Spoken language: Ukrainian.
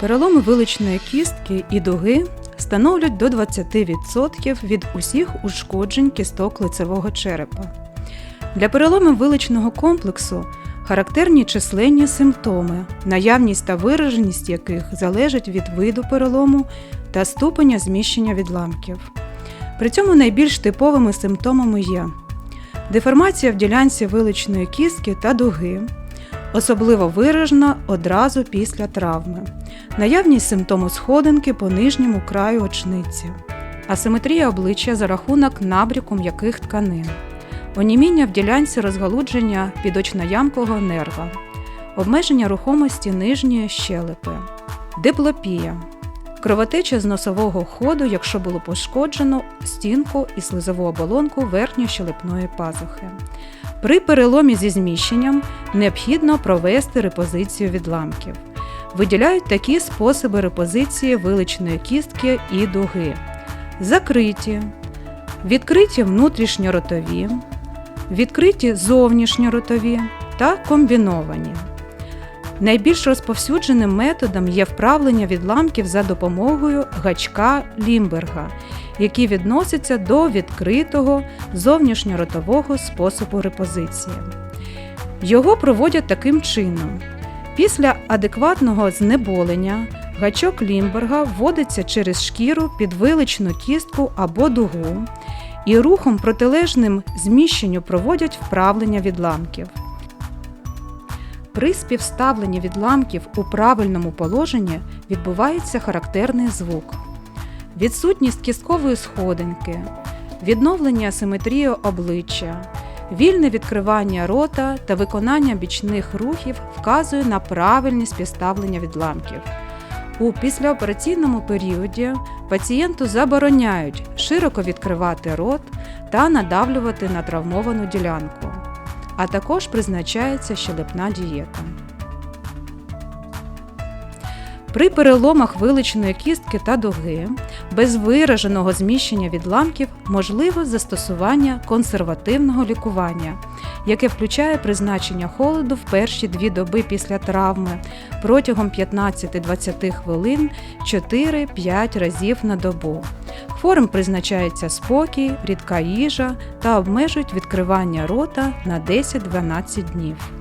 Переломи виличної кістки і дуги становлять до 20% від усіх ушкоджень кісток лицевого черепа. Для переломів виличного комплексу характерні численні симптоми, наявність та вираженість яких залежать від виду перелому та ступеня зміщення відламків. При цьому найбільш типовими симптомами є деформація в ділянці виличної кістки та дуги, особливо виражена одразу після травми, наявність симптому сходинки по нижньому краю очниці, асиметрія обличчя за рахунок набряку м'яких тканин, оніміння в ділянці розгалудження підочноямкового нерва, обмеження рухомості нижньої щелепи, диплопія, кровотеча з носового ходу, якщо було пошкоджено стінку і слизову оболонку верхньої щелепної пазухи. При переломі зі зміщенням необхідно провести репозицію відламків. Виділяють такі способи репозиції виличної кістки і дуги: закриті, відкриті внутрішньоротові, відкриті зовнішньоротові та комбіновані. Найбільш розповсюдженим методом є вправлення відламків за допомогою гачка Лімберга, який відноситься до відкритого зовнішньоротового способу репозиції. Його проводять таким чином. Після адекватного знеболення гачок Лімберга вводиться через шкіру під виличну кістку або дугу і рухом протилежним зміщенню проводять вправлення відламків. При співставленні відламків у правильному положенні відбувається характерний звук. Відсутність кісткової сходинки, відновлення асиметрії обличчя, вільне відкривання рота та виконання бічних рухів вказує на правильність підставлення відламків. У післяопераційному періоді пацієнту забороняють широко відкривати рот та надавлювати на травмовану ділянку а також призначається щелепна дієта. При переломах виличної кістки та дуги без вираженого зміщення відламків можливо застосування консервативного лікування, яке включає призначення холоду в перші дві доби після травми протягом 15-20 хвилин 4-5 разів на добу. Хворим призначається спокій, рідка їжа та обмежують відкривання рота на 10-12 днів.